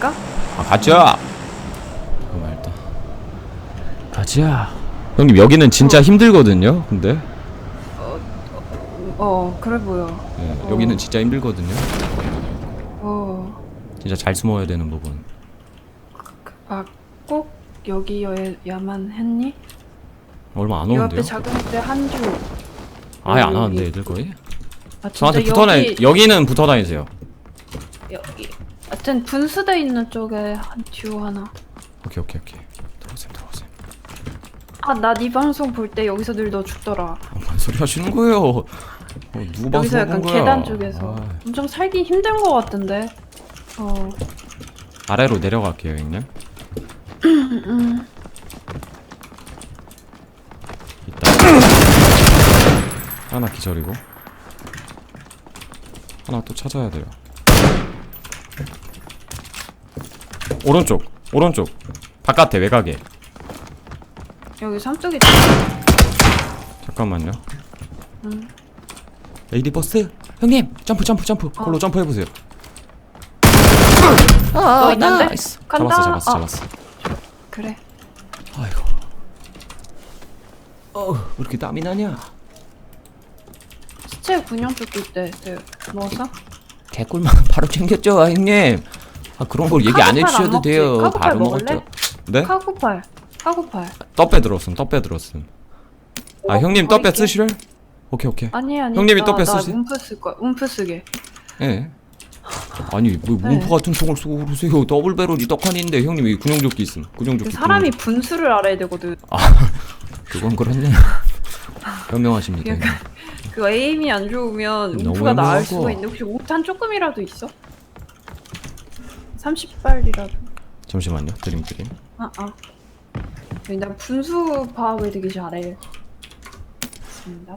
갈까? 아 가자. 잠깐만 일단. 가자. 형님 여기는 진짜 힘들거든요. 근데 어 그래 보여. 예, 어. 여기는 진짜 힘들거든요. 어. 진짜 잘 숨어야 되는 부분. 아꼭 여기여야만 했니? 얼마 안이 오는데요? 앞에 작은 데한 줄. 아예 안 여기. 하는데 애들 거의? 아 진짜 저한테 붙어 다니 여기 여기는 붙어 다니세요. 여기. 하여튼 분수대 있는 쪽에 한 듀오 하나. 오케이 오케이 오케이. 들어오세요 들어오세요. 아 나 네 방송 볼 때 여기서 늘 너 죽더라. 아, 뭔 소리 하시는 거예요? 어, 누구 여기서 방송 약간 본 거야? 계단 쪽에서 아, 엄청 살기 힘든 거 같던데. 어. 아래로 내려갈게요 형님. 있다. 하나 기절이고 하나 또 찾아야 돼요. 오른쪽 오른쪽 바깥에 외곽에 여기 삼뚝이 잠깐만요. 응. 레이디 버스 형님 점프 점프 점프 어. 걸로 점프 해보세요. 너 있는데? 나이스. 간다. 잡았어 잡았어 아. 잡았어. 그래. 아이고. 어, 왜 이렇게 땀이 나냐? 시체 군용 조끼 때 네, 먹었어? 개꿀만 바로 챙겼죠, 아, 형님. 아 그런 걸 얘기 안 해주셔도 먹지? 돼요. 카고팔 바로 먹을래? 먹었죠. 네? 카고팔. 카고팔. 떡배 들었음, 떡배 들었음. 아 형님 떡배 버릴게. 쓰시래? 오케이 오케이. 아니 아니. 형님이 나- 떡배 나 쓰시- 움프 쓸 거야. 움프 쓰게. 예. 아니 뭐 네. 문포 같은 총을 쓰고 그러세요. 더블 배럴이 떡하니인데 형님이 군용조끼 있음. 군용조끼. 그 사람이 분수를 알아야 되거든. 군용- 그건 그렇네요. 현명하십니다. 형님. 그 에임이 안 좋으면 너무 움프가 나을 애매하고. 수가 있는데 혹시 옥탄 조금이라도 있어? 30발이라도. 잠시만요. 드림 드림. 아 아. 나 분수 파악을 되게 잘해. 맞습니다.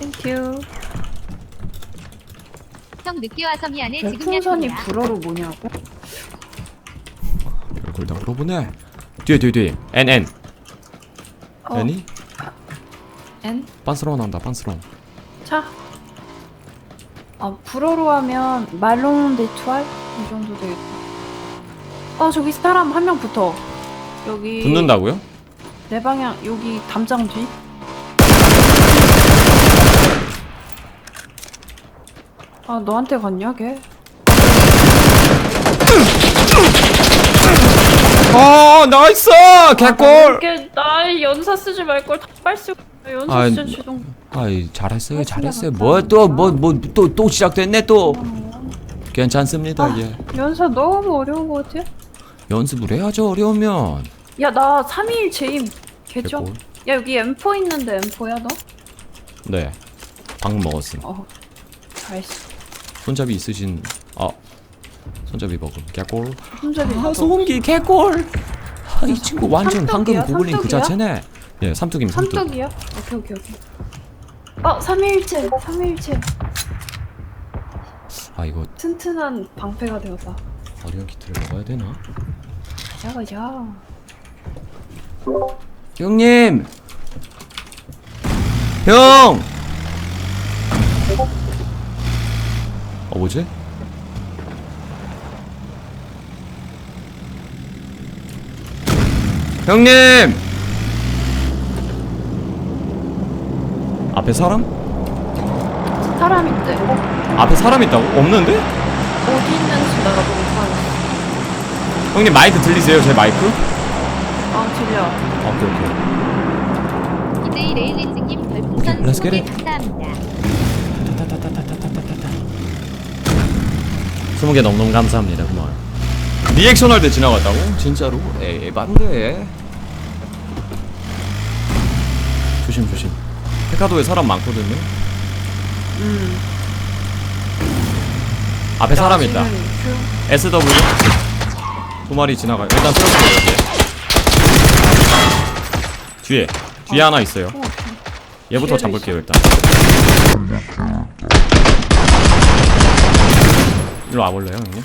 땡큐. 형 늦게 와서 미안해 지금 별풍선이 약속이야. 불어로 뭐냐고? 별걸 다 물어보네. 뒤에 뒤에 뒤에. N N. 어, N이? N? 빤스러워 나온다. 빤스러워. 차. 어, 불어로 하면 말롱 데 투알 이 정도 되겠다. 어 저기 사람 한 명 붙어. 여기 붙는다고요? 내 방향 여기 담장 뒤. 아 너한테 갔냐 걔? 아 나이스 개골 이렇게 나 연사 쓰지 말걸 빨수 연사 아, 진짜 주동. 아이 잘했어요 잘했어요. 뭐 또 뭐 뭐 또 또 시작됐네 또 괜찮습니다 아. 예 연사 너무 어려운 거 같아. 연습을 해야죠 어려우면 야 나 3일 제임 개죠? 야 여기 M4 있는데 M4야 너? 네 방금 먹었음 어 잘했어. 손잡이 있으신 아 손잡이 먹음 개골 손잡이 아 아, 소음기 개골 아, 이 친구 완전 삼뚝이야? 고블린 그 삼뚝이야? 자체네 예 삼뚝임 삼뚝 삼뚝이야? 오케이 오케이 오케이. 어 3일째 3일째 아 이거 튼튼한 방패가 되었다. 어려운 키트를 먹어야 되나 가자 가자. 형님 형 어, 뭐지? 형님! 앞에 사람? 사람인데 앞에 사람 있다고? 없는데? 어디 있는지 내가 잘. 형님 마이크 들리세요? 제 마이크? 아 들려. 아, 오케이 오케이 이제이 오케이, 별풍선 let's get 20개 it. 감사합니다. 스무 개 너무너무 감사합니다 고마워요 리액션 할 때 지나갔다고? 진짜로? 에이 반대 조심 조심 페카도에 사람 많거든요 음. 앞에 사람 있다. SW 두 마리 지나가요. 일단 세워주세요 여기 뒤에. 뒤에 하나 있어요. 어, 얘부터 잡을게요 일단 일로 와볼래요 형님?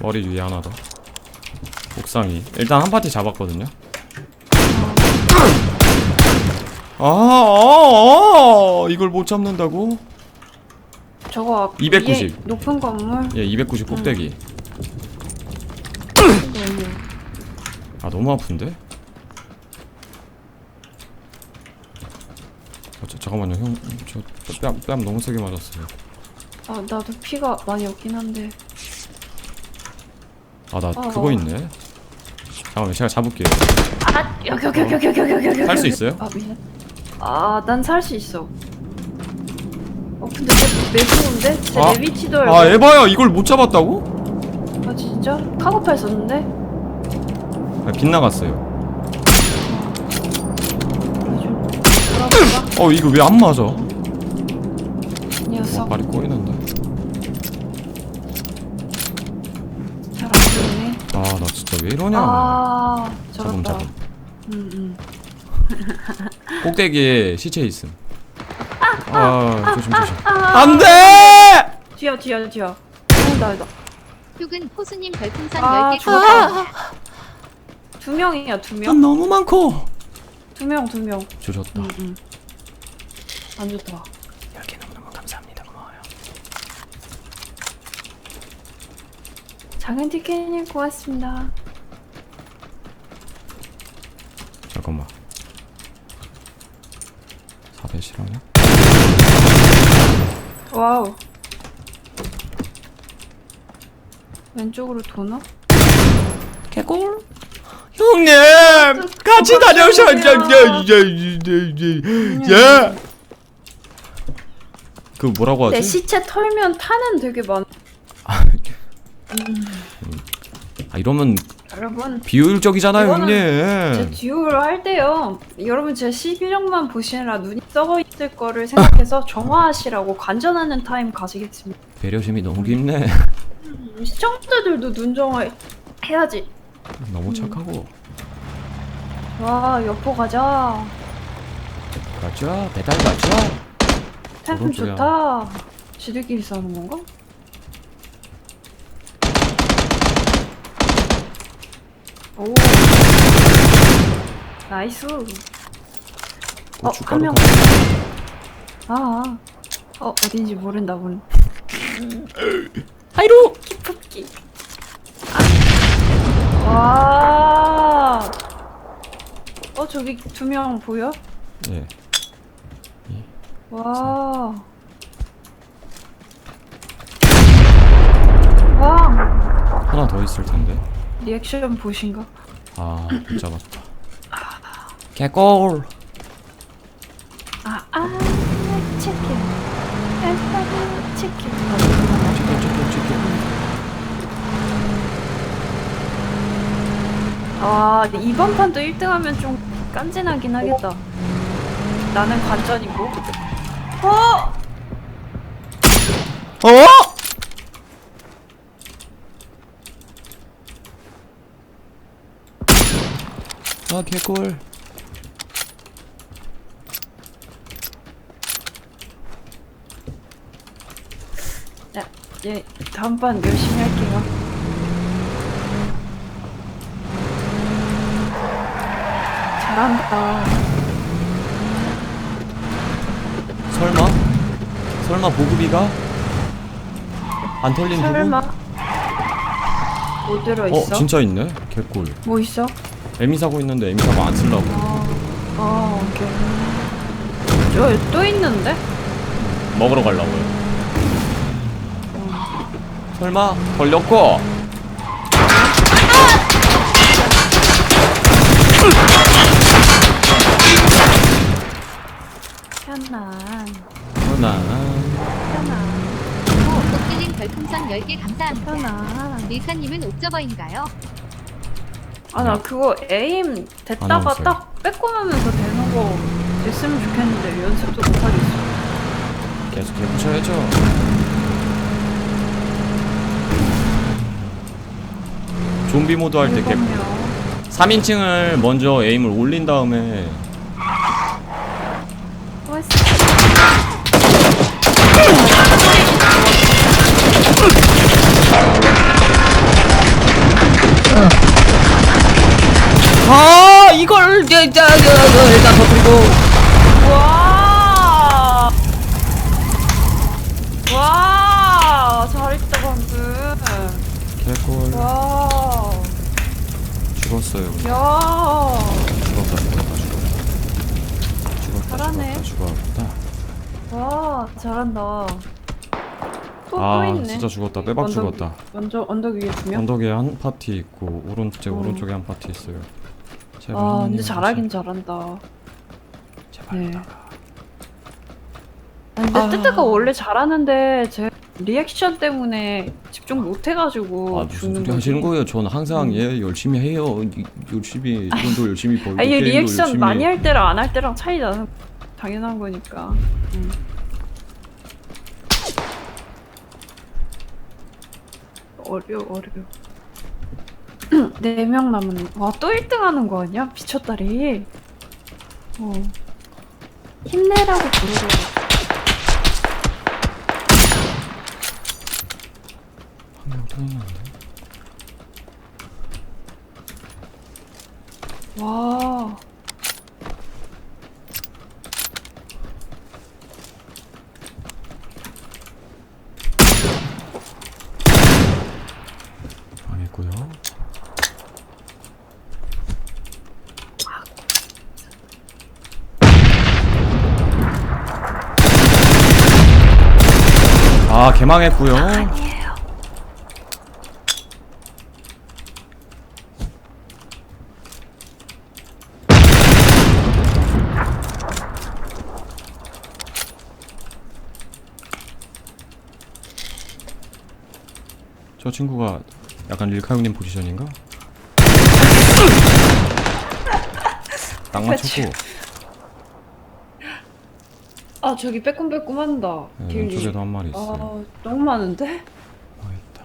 머리 위에 하나 더 옥상이 일단 한 파티 잡았거든요 아, 아, 아 이걸 못 잡는다고? 저거 290. 위에 높은 건물 예, 290 꼭대기. 너무 아, 너무 아픈데? 어, 저, 잠깐만요, 형. 저 뺨, 뺨 너무 세게 맞았어요. 아 나도 피가 많이 없긴 한데 아, 나 어. 그거 있네. 잠깐만, 제가 잡을게요. 아 여기 여기 여기 여기 여기 여기 여기 살수. 있어요? 아 미안 아난 살 수 있어 어 근데 내 매서운데? 제 아, 내 위치도 알고 아, 에바야, 이걸 못 잡았다고? 아 진짜? 카고팔 썼는데? 아, 빗나갔어요. 좀 돌아볼까? 어, 이거 왜 안 맞아? 와, 녀석 발이 꼬이는데. 잘안 보이네 아, 나 진짜 왜 이러냐. 아 잡음, 저렇다 잡음. 응응 꼭대기에 시체 있음. 아, 조심, 조심. 아, 안 돼! 뒤야 뒤야 뒤야 아니다 아니다 휴근 호수님 별풍선 아 10개 죽었다 감사합니다. 두 명이야 난 두명 너무 많고. 두 명 두 명 조졌다. 응응 안 좋다 10개 너무너무 감사합니다. 고마워요. 작은 티켓님 고맙습니다 잠깐만. 4배 실화냐? 와우 왼쪽으로 도나? 개꿀. 형님 같이 오빠 다녀오셨죠? 예. 그 뭐라고 내 하지? 시체 털면 타는 되게 많 아 이러면 여러분 비효율적이잖아요, 이거는 제 형님. 듀오를 할 때요 여러분 제 11년만 보시느라 눈이 썩어 있을 거를 생각해서 정화하시라고 관전하는 타임 가지겠습니다 배려심이 너무 깊네. 시청자들도 눈 정화 해야지 너무 착하고. 와 여포 가자 가자, 배달 가자. 템 오른쪽이야. 좋다 지들끼리 싸우는 건가? 오 나이스 어, 고춧가루 한 명. 가- 아, 아. 어, 어딘지 모른다, 본. 하이로. 키프기. 아. 와. 어, 저기 두 명 보여? 예. 와. 와. 하나 더 있을 텐데. 리액션 보신가? 아, 못 잡았다. 개꿀. 아, 아, 치킨. 엠파리 치킨. 치킨, 치킨, 치킨. 아, 이번 판도 1등 하면 좀 깐진하긴 하겠다. 나는 관전이고. 어! 어? 아 개꿀 자, 예, 다음 판 열심히 할게요. 잘한다. 설마? 설마 보급이가? 안 털린 부분? 설마? 뭐 들어 있어? 어 진짜 있네 개꿀 뭐 있어? 에미 사고 있는데 에미 사고 안 쓰려고 아, 아, 오케이. 저, 또 있는데? 먹으러 가려고요 설마 걸렸고 편안. 편안. 꽃길님 별풍선 10개 감사합니다. 편안. 리사님은 옥저버인가요? 아, 나 그거 에임 됐다가 아나운서요. 딱 빼꼼하면서 되는 거 됐으면 좋겠는데 연습도 못하겠어. 계속 해보셔야죠 좀비 모드 할때 개꿀 그럼요. 3인칭을 먼저 에임을 올린 다음에 아 이걸 일단 일단 터뜨리고. 와. 와 죽었어요. 야. 죽었다 죽었다 죽었다. 죽었다 잘하네. 죽었다 죽었다. 와 잘한다. 아 진짜 죽었다. 빼박 언덕, 죽었다. 언덕 언덕 위에 두 명. 언덕에 한 파티 있고 오른쪽 제 오른쪽에 한 파티 있어요. 제발 아 하나님 근데 잘하긴. 잘한다. 제발 네. 아니, 근데 아. 뜨뜨가 원래 잘하는데 제 리액션 때문에 집중 못 해가지고 아 무슨 죽는 소리 거지. 하시는 거예요? 저는 항상 예 열심히 해요 이- 열심히 돈도 열심히 벌고 아 이게 게임도 리액션 열심히 많이 할 때랑 안 할 때랑 차이 나는 당연한 거니까. 음. 어려 어려. 네 명 남은. 와또 1등 하는 거 아니야? 미쳤다리. 어. 힘내라고 부르려. 한명더 있는데 와. 망했고요 아 개망했고요. 저 친구가 약간 릴카 형님 포지션인가? 딱 맞췄고 아 저기 빼꼼빼꼼한다. 네, 길리. 왼쪽에도 한 마리 있어요 아 너무 많은데? 아 있다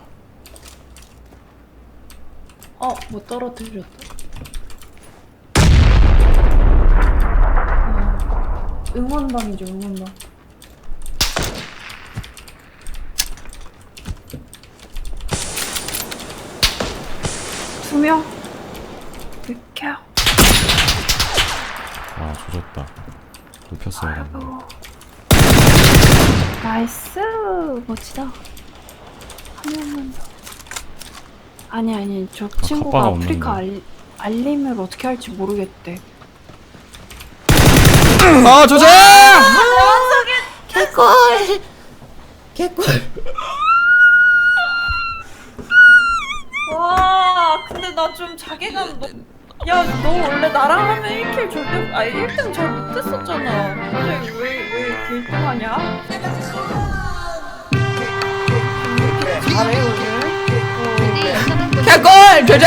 어, 뭐 떨어뜨렸다. 아, 응원방이죠, 응원방. 두 명. 느껴. 아 조졌다 눕혔어야 했는데 아이고. 나이스. 멋지다. 한 명만 더. 아니, 아니, 저 친구가 갑바가 아프리카 없는데. 알, 알림을 어떻게 할지 모르겠대. 아 조져! 개꿀! 개꿀! 와, 근데 나 좀 자괴감 너... 야, 너 원래 나랑 하면 1킬 절대... 아니, 1등 잘 못했었잖아. 근데 왜, 왜 이렇게 1등 하냐? 잘해, 오늘. 네, 연서방 개꿀 조져!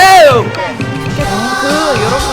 그, 여러분,